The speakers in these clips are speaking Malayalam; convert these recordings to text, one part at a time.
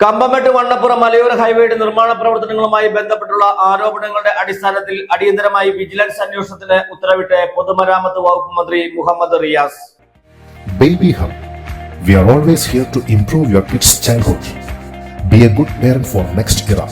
കമ്പമെട്ട് വണ്ണപ്പുറം മലയോര ഹൈവേയുടെ നിർമ്മാണ പ്രവർത്തനങ്ങളുമായി ബന്ധപ്പെട്ടുള്ള ആരോപണങ്ങളുടെ അടിസ്ഥാനത്തിൽ അടിയന്തരമായി വിജിലൻസ് അന്വേഷണത്തിന് ഉത്തരവിട്ട് പൊതുമരാമത്ത് വകുപ്പ് മന്ത്രി Muhammad Riyas Baby Hub. We are always here to improve your kids' childhood. Be a good parent for next era.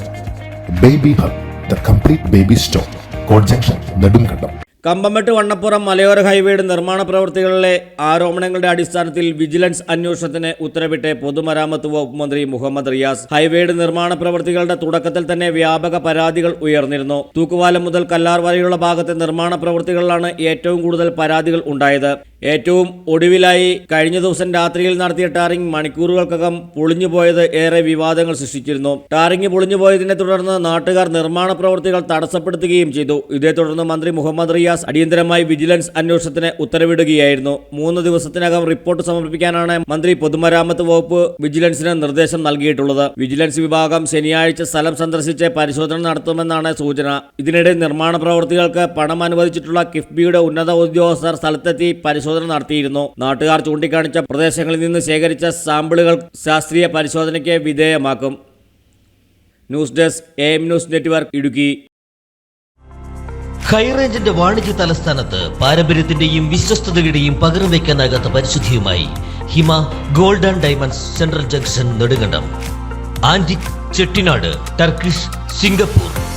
Baby Hub, the complete baby store. Code Junction, Nedumkandam. Kambammettu Vannappuram മലയോര ഹൈവേയുടെ നിർമ്മാണ പ്രവർത്തികളിലെ ആരോപണങ്ങളുടെ അടിസ്ഥാനത്തിൽ വിജിലൻസ് അന്വേഷണത്തിന് ഉത്തരവിട്ട് പൊതുമരാമത്ത് വകുപ്പ് മന്ത്രി മുഹമ്മദ് റിയാസ് ഹൈവേയുടെ നിർമ്മാണ പ്രവർത്തികളുടെ തുടക്കത്തിൽ തന്നെ വ്യാപക പരാതികൾ ഉയർന്നിരുന്നു. തൂക്കുവാലം മുതൽ കല്ലാർ വരെയുള്ള ഭാഗത്തെ നിർമ്മാണ പ്രവർത്തികളിലാണ് ഏറ്റവും കൂടുതൽ പരാതികൾ ഉണ്ടായത്. ഏറ്റവും ഒടുവിലായി കഴിഞ്ഞ ദിവസം രാത്രിയിൽ നടത്തിയ ടാറിംഗ് മണിക്കൂറുകൾക്കകം പൊളിഞ്ഞുപോയത് ഏറെ വിവാദങ്ങൾ സൃഷ്ടിച്ചിരുന്നു. ടാറിംഗ് പൊളിഞ്ഞുപോയതിനെ തുടർന്ന് നാട്ടുകാർ നിർമ്മാണ പ്രവർത്തികൾ തടസ്സപ്പെടുത്തുകയും ചെയ്തു. ഇതേ തുടർന്ന് മന്ത്രി മുഹമ്മദ് റിയാസ് അടിയന്തരമായി വിജിലൻസ് അന്വേഷണത്തിന് ഉത്തരവിടുകയായിരുന്നു. മൂന്ന് ദിവസത്തിനകം റിപ്പോർട്ട് സമർപ്പിക്കാനാണ് മന്ത്രി പൊതുമരാമത്ത് വകുപ്പ് വിജിലൻസിന് നിർദ്ദേശം നൽകിയിട്ടുള്ളത്. വിജിലൻസ് വിഭാഗം ശനിയാഴ്ച സ്ഥലം സന്ദർശിച്ച് പരിശോധന നടത്തുമെന്നാണ് സൂചന. ഇതിനിടെ നിർമ്മാണ പ്രവർത്തികൾക്ക് പണം അനുവദിച്ചിട്ടുള്ള കിഫ്ബിയുടെ ഉന്നത ഉദ്യോഗസ്ഥർ സ്ഥലത്തെത്തി പരിശോധന നടത്തിയിരുന്നു. നാട്ടുകാർ ചൂണ്ടിക്കാണിച്ച പ്രദേശങ്ങളിൽ നിന്ന് ശേഖരിച്ച സാമ്പിളുകൾ ശാസ്ത്രീയ പരിശോധനയ്ക്ക് വിധേയമാക്കും. News desk A M news network Idukki. ഹൈറേഞ്ചിന്റെ വാണിജ്യ തലസ്ഥാനത്ത് പാരമ്പര്യത്തിന്റെയും വിശ്വസ്തതയുടെയും പകരം വയ്ക്കാനാകാത്ത പരിശുദ്ധിയുമായി Hima golden diamonds central junction Nedumkandam. Antique Chettinad Turkish Singapore